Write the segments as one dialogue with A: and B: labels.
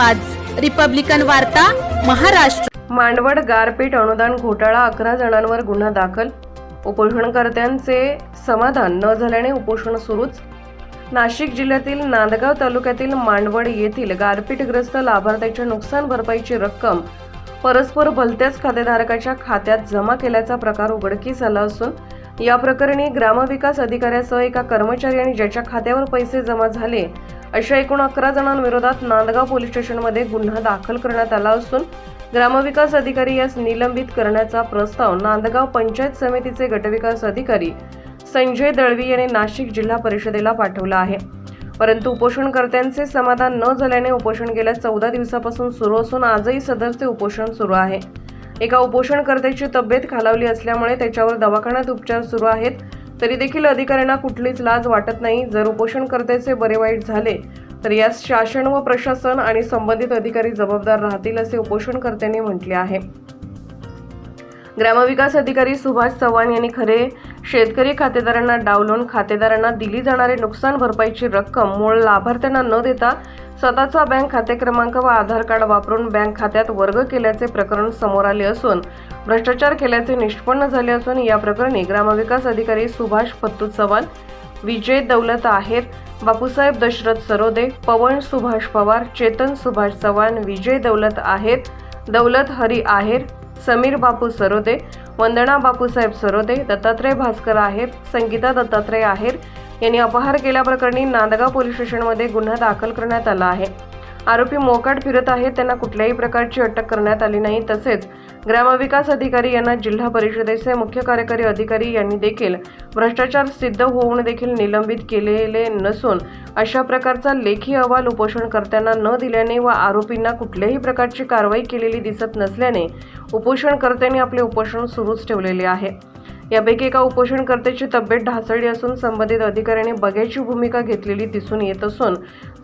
A: आवाज. रिपब्लिकन वार्ता महाराष्ट्र.
B: मांडवड गारपीट अनुदान घोटाळा अकरा जणांवर गुन्हा दाखल. उपोषणकर्त्यांचे समाधान न झाल्याने उपोषण सुरूच. नाशिक जिल्ह्यातील नांदगाव तालुक्यातील मांडवड येथील गारपीटग्रस्त लाभार्थ्याच्या नुकसान भरपाईची रक्कम परस्पर भलत्याच खातेधारकाच्या खात्यात जमा केल्याचा प्रकार उघडकीस आला असून या प्रकरणी ग्रामविकास अधिकाऱ्यासह एका कर्मचारी आणि ज्याच्या खात्यावर पैसे जमा झाले अशा एकूण अकरा जणांविरोधात नांदगाव पोलीस स्टेशनमध्ये गुन्हा दाखल करण्यात आला असून ग्रामविकास अधिकारी यास निलंबित करण्याचा प्रस्ताव नांदगाव पंचायत समितीचे गटविकास अधिकारी संजय दळवी यांनी नाशिक जिल्हा परिषदेला पाठवला आहे. परंतु उपोषणकर्त्यांचे समाधान न झाल्याने उपोषण गेल्या चौदा दिवसापासून सुरू असून आजही सदरचे उपोषण सुरू आहे. एका उपोषणकर्त्याची तब्येत खालावली असल्यामुळे त्याच्यावर दवाखान्यात उपचार सुरू आहेत. तरी देखील अधिकाऱ्यांना कुठलीच लाज वाटत नाही. जर उपोषणकर्त्याचे बरे वाईट झाले तर यास शासन व प्रशासन आणि संबंधित अधिकारी जबाबदार राहतील असे उपोषणकर्त्यांनी म्हटले आहे. ग्रामविकास अधिकारी सुभाष चव्हाण यांनी खरे शेतकरी खातेदारांना डावलून खातेदारांना दिली जाणारी नुकसान भरपाईची रक्कम मूळ लाभार्थ्यांना न देता स्वतःचा बँक खाते क्रमांक व आधार कार्ड वापरून बँक खात्यात वर्ग केल्याचे प्रकरण समोर आले असून भ्रष्टाचार केल्याचे निष्पन्न झाले असून या प्रकरणी ग्रामविकास अधिकारी सुभाष पत्तू चव्हाण विजय दौलत आहेर बापूसाहेब दशरथ सरोदे पवन सुभाष पवार चेतन सुभाष चव्हाण विजय दौलत आहेर दौलत हरी आहेर समीर बापू सरोदे वंदना बापूसाहेब सरोदे दत्तात्रय भास्कर आहेर संगीता दत्तात्रय आहेर यांनी अपहार केल्याप्रकरणी नांदगाव पोलीस स्टेशनमध्ये गुन्हा दाखल करण्यात आला आहे. आरोपी मोकाट फिरत आहेत त्यांना कुठल्याही प्रकारची अटक करण्यात आली नाही. तसेच ग्रामविकास अधिकारी यांना जिल्हा परिषदेचे मुख्य कार्यकारी अधिकारी यांनी देखील भ्रष्टाचार सिद्ध होऊन देखील निलंबित केलेले नसून अशा प्रकारचा लेखी अहवाल उपोषणकर्त्यांना न दिल्याने व आरोपींना कुठल्याही प्रकारची कारवाई केलेली दिसत नसल्याने उपोषणकर्त्यांनी आपले उपोषण सुरूच ठेवलेले आहे. यापैकी एका उपोषणकर्त्याची तब्येत ढासळली असून संबंधित अधिकाऱ्यांनी बघ्याची भूमिका घेतलेली दिसून येत असून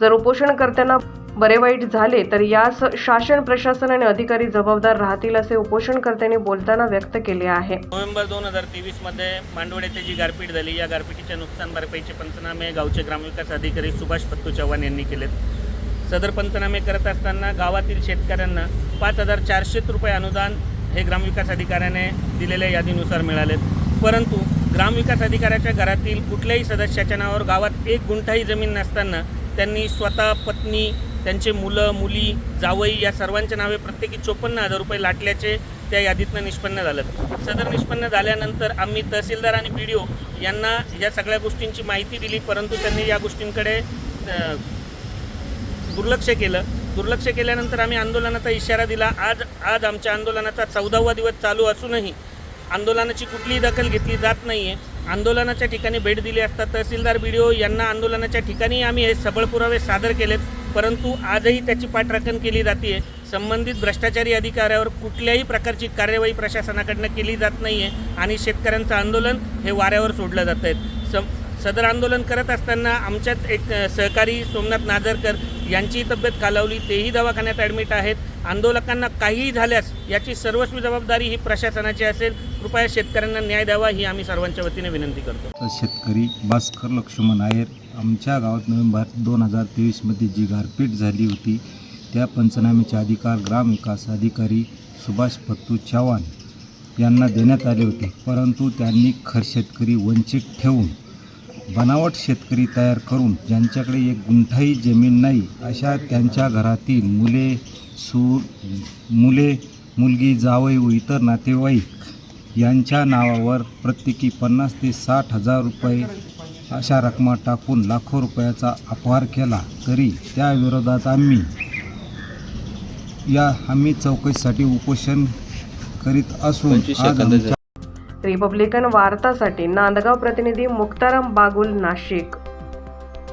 B: जर उपोषणकर्त्यांना बरे वाईट झाले तर यास शासन प्रशासन आणि अधिकारी जबाबदार राहतील असे उपोषणकर्त्यांनी बोलताना व्यक्त केले आहे.
C: नोव्हेंबर दोन हजार तेवीसमध्ये मांडवड येथे जी गारपीट झाली या गारपीटीच्या नुकसान भरपाईचे पंचनामे गावचे ग्रामविकास अधिकारी सुभाष पत्तू चव्हाण यांनी केलेत. सदर पंचनामे करत असताना गावातील शेतकऱ्यांना पाच हजार चारशे रुपये अनुदान हे ग्रामविकास अधिकाऱ्याने दिलेल्या यादीनुसार मिळालेत. परंतु ग्रामविकास अधिकाऱ्याच्या घरातील कुठल्याही सदस्याच्या नावावर गावात एक गुंठाही जमीन नसताना त्यांनी स्वतः पत्नी त्यांचे मुलं मुली जावई या सर्वांच्या नावे प्रत्येकी चोपन्न हजार रुपये लाटल्याचे त्या यादीतनं निष्पन्न झालं. सदर निष्पन्न झाल्यानंतर आम्ही तहसीलदार आणि बी डी ओ यांना या सगळ्या गोष्टींची माहिती दिली परंतु त्यांनी या गोष्टींकडे दुर्लक्ष केलं. दुर्लक्ष केल्यानंतर आम्ही आंदोलनाचा इशारा दिला. आज आज आमच्या आंदोलनाचा चौदावा दिवस चालू असूनही आंदोलनाची कुठलीही दखल घेतली जात नाही आहे आंदोलनाच्या ठिकाणी भेट दिली असता तहसीलदार बी डी ओ यांना आंदोलनाच्या ठिकाणी आम्ही हे सबळ पुरावे सादर केलेत. परंतु आजही त्याची पाठराखण केली जाते संबंधित भ्रष्टाचारी अधिकाऱ्यावर कुठल्याही प्रकारची कार्यवाही प्रशासनाकडनं केली जात नाही आहे आणि शेतकऱ्यांचं आंदोलन हे वाऱ्यावर सोडलं जात आहेत सम सदर आंदोलन करत असताना आमच्यात एक सहकारी सोमनाथ नाजरकर यांची तब्येत कालावली तेही दवाखान्यात ॲडमिट आहेत. आंदोलकांना काहीही झाल्यास याची सर्वस्वी जबाबदारी ही प्रशासनाची असेल. कृपया शेतकऱ्यांना न्याय द्यावा ही आम्ही सर्वांच्या वतीने विनंती करतो.
D: शेतकरी भास्कर लक्ष्मण आयर आमच्या गावात नोव्हेंबर दोन हजार तेवीसमध्ये जी गारपीट झाली होती त्या पंचनामेचे अधिकार ग्रामविकास अधिकारी सुभाष पत्तू चव्हाण यांना देण्यात आले होते. परंतु त्यांनी खर शेतकरी वंचित ठेवून बनावट शेतकरी तयार करून ज्यांच्याकडे एक गुंठाही जमीन नाही अशा त्यांच्या घरातील मुले सूर मुले मुलगी जावई व इतर नातेवाईक यांच्या नावावर प्रत्येकी पन्नास ते साठ हजार रुपये अशा रकमा टाकून लाखो रुपयाचा अपहार केला तरी त्या विरोधात आम्ही या आम्ही चौकशीसाठी उपोषण करीत असून आज आमच्या
B: रिपब्लिकन वार्तासाठी नांदगाव प्रतिनिधी मुक्ताराम बागुल नाशिक.